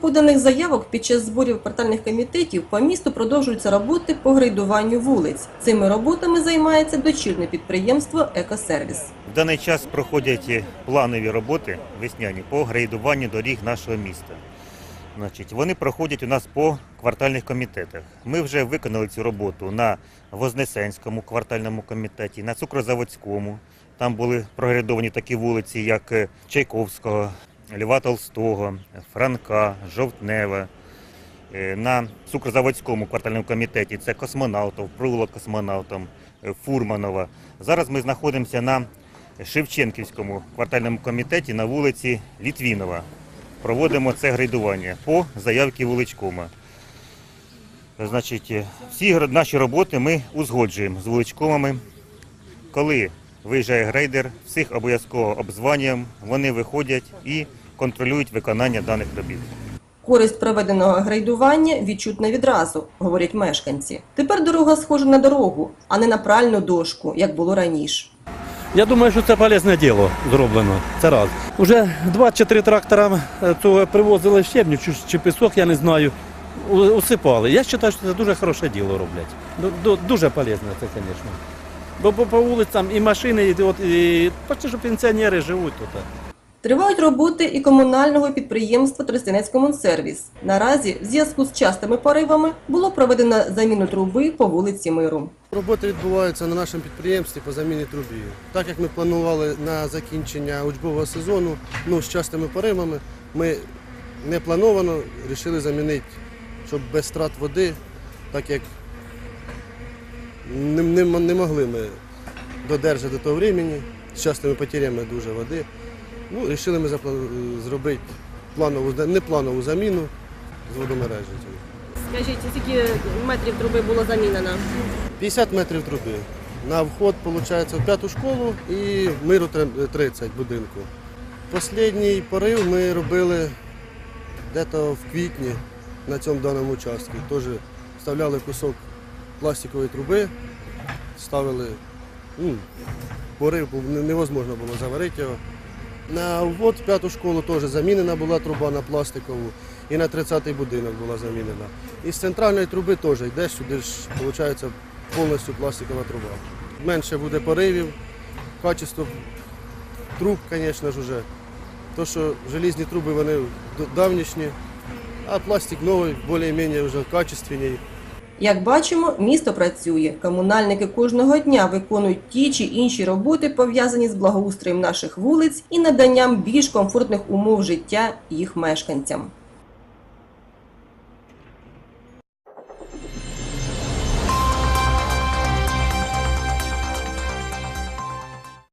поданих заявок під час зборів квартальних комітетів по місту продовжуються роботи по грейдуванню вулиць. Цими роботами займається дочірне підприємство Екосервіс. В даний час проходять планові роботи весняні по грейдуванню доріг нашого міста. Значить, вони проходять у нас по квартальних комітетах. Ми вже виконали цю роботу на Вознесенському квартальному комітеті, на Цукрозаводському. Там були прогрейдовані такі вулиці, як Чайковського, Льва Толстого, Франка, Жовтнева. Е, На Цукрозаводському квартальному комітеті це космонавтов, провулок космонавтам, е, Фурманова. Зараз ми знаходимося на Шевченківському квартальному комітеті на вулиці Літвінова. Проводимо це грейдування по заявці вуличкома. Значить, е, всі наші роботи ми узгоджуємо з вуличкомами. Коли виїжджає грейдер, всіх обов'язково обзванюємо, вони виходять і контролюють виконання даних робіт. Користь проведеного грейдування відчутна відразу, говорять мешканці. Тепер дорога схожа на дорогу, а не на пральну дошку, як було раніше. Я думаю, що це полезне діло зроблено. Це раз. Уже два чи три трактора е, цього привозили щебню чи, чи пісок, я не знаю. Усипали. Я вважаю, що це дуже хороше діло роблять. Ду- ду- Дуже полезне це, звісно. Бо по, по вулицям і машини, і, от, і почти що пенсіонери живуть тут. Тривають роботи і комунального підприємства Тростянець Комунсервіс. Наразі, в зв'язку з частими поривами, було проведено заміну труби по вулиці Миру. Роботи відбуваються на нашому підприємстві по заміні трубі. Так як ми планували на закінчення учбового сезону, ну з частими поривами, ми не плановано вирішили замінити, щоб без страт води, так як не, не, не могли ми додержати до того времени, з частими потерями дуже води. Ну, вирішили ми запла- зробити планову, не планову заміну з водомережі. Скажіть, скільки метрів труби було замінено? 50 метрів труби. На вход, виходить, в п'яту школу і миру 30 будинку. Останній порив ми робили десь в квітні на цьому даному участку. Теж вставляли кусок пластикової труби, ставили, ну, порив невозможно було заварити його. На вход в п'яту школу теж замінена була труба на пластикову, і на 30-й будинок була замінена. І з центральної труби теж йдеш сюди ж, виходить, повністю пластикова труба. Менше буде поривів, качество труб, звісно ж, уже. То, що желізні труби вони давнішні, а пластик новий, більш-менш вже качественний. Як бачимо, місто працює. Комунальники кожного дня виконують ті чи інші роботи, пов'язані з благоустроєм наших вулиць і наданням більш комфортних умов життя їх мешканцям.